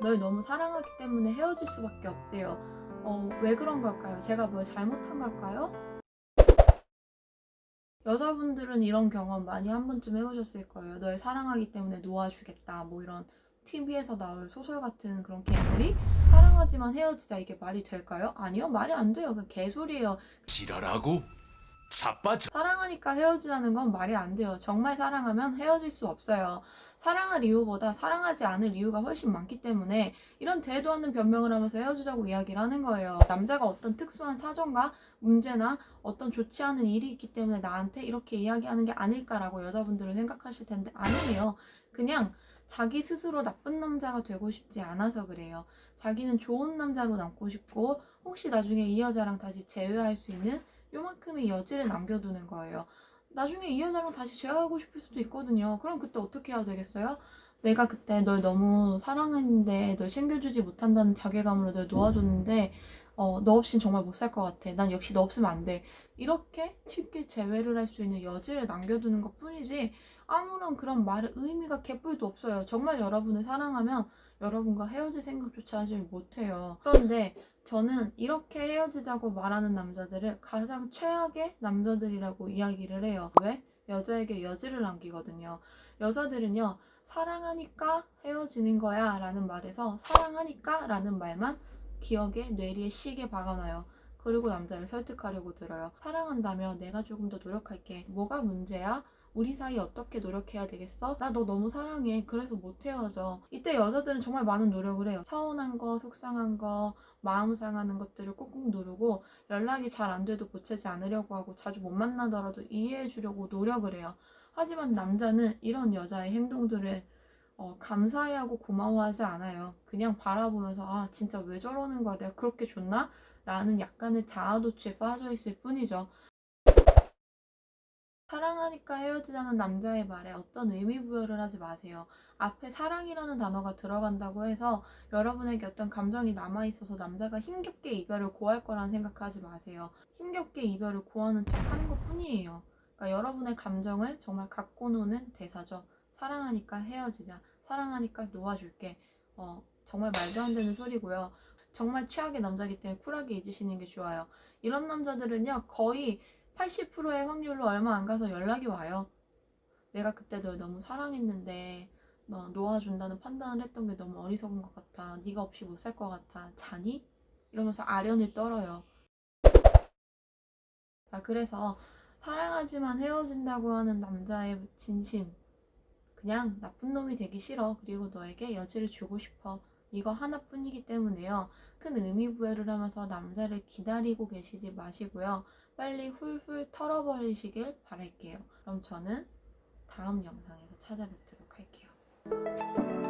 널 너무 사랑하기 때문에 헤어질 수밖에 없대요. 어, 왜 그런 걸까요? 제가 뭘 잘못한 걸까요? 여자분들은 이런 경험 많이 한 번쯤 해보셨을 거예요. 널 사랑하기 때문에 놓아주겠다. 뭐 이런 TV에서 나올 소설 같은 그런 개소리? 사랑하지만 헤어지자 이게 말이 될까요? 아니요, 말이 안 돼요. 그 개소리예요. 지랄하고 자빠져 사랑하니까 헤어지자는 건 말이 안 돼요. 정말 사랑하면 헤어질 수 없어요. 사랑할 이유보다 사랑하지 않을 이유가 훨씬 많기 때문에 이런 되도 않는 변명을 하면서 헤어지자고 이야기를 하는 거예요. 남자가 어떤 특수한 사정과 문제나 어떤 좋지 않은 일이 있기 때문에 나한테 이렇게 이야기하는 게 아닐까라고 여자분들은 생각하실 텐데 아니에요. 그냥 자기 스스로 나쁜 남자가 되고 싶지 않아서 그래요. 자기는 좋은 남자로 남고 싶고 혹시 나중에 이 여자랑 다시 재회할 수 있는 요만큼의 여지를 남겨두는 거예요. 나중에 이 여자랑 다시 재회하고 싶을 수도 있거든요. 그럼 그때 어떻게 해야 되겠어요? 내가 그때 널 너무 사랑했는데 널 챙겨주지 못한다는 자괴감으로 널 놓아줬는데 어, 너 없인 정말 못 살 것 같아. 난 역시 너 없으면 안 돼. 이렇게 쉽게 재회를 할 수 있는 여지를 남겨두는 것 뿐이지 아무런 그런 말의 의미가 개뿔도 없어요. 정말 여러분을 사랑하면 여러분과 헤어질 생각조차 하지 못해요. 그런데 저는 이렇게 헤어지자고 말하는 남자들을 가장 최악의 남자들이라고 이야기를 해요. 왜? 여자에게 여지를 남기거든요. 여자들은요, 사랑하니까 헤어지는 거야 라는 말에서 사랑하니까 라는 말만 기억에 뇌리에 시게 박아놔요. 그리고 남자를 설득하려고 들어요. 사랑한다면 내가 조금 더 노력할게. 뭐가 문제야? 우리 사이 어떻게 노력해야 되겠어? 나 너 너무 사랑해. 그래서 못 헤어져. 이때 여자들은 정말 많은 노력을 해요. 서운한 거, 속상한 거, 마음 상하는 것들을 꾹꾹 누르고 연락이 잘 안 돼도 보채지 않으려고 하고 자주 못 만나더라도 이해해 주려고 노력을 해요. 하지만 남자는 이런 여자의 행동들을 어, 감사해하고 고마워하지 않아요. 그냥 바라보면서 아 진짜 왜 저러는 거야? 내가 그렇게 좋나? 라는 약간의 자아도취에 빠져 있을 뿐이죠. 사랑하니까 헤어지자는 남자의 말에 어떤 의미 부여를 하지 마세요. 앞에 사랑이라는 단어가 들어간다고 해서 여러분에게 어떤 감정이 남아있어서 남자가 힘겹게 이별을 고할 거라는 생각하지 마세요. 힘겹게 이별을 고하는 척 하는 것 뿐이에요. 그러니까 여러분의 감정을 정말 갖고 노는 대사죠. 사랑하니까 헤어지자. 사랑하니까 놓아줄게. 어, 정말 말도 안 되는 소리고요. 정말 최악의 남자기 때문에 쿨하게 잊으시는 게 좋아요. 이런 남자들은요, 거의 80%의 확률로 얼마 안 가서 연락이 와요. 내가 그때 널 너무 사랑했는데 너 놓아준다는 판단을 했던 게 너무 어리석은 것 같아. 네가 없이 못 살 것 같아. 자니? 이러면서 아련을 떨어요. 자, 그래서 사랑하지만 헤어진다고 하는 남자의 진심. 그냥 나쁜 놈이 되기 싫어. 그리고 너에게 여지를 주고 싶어. 이거 하나뿐이기 때문에요. 큰 의미 부여를 하면서 남자를 기다리고 계시지 마시고요. 빨리 훌훌 털어버리시길 바랄게요. 그럼 저는 다음 영상에서 찾아뵙도록 할게요.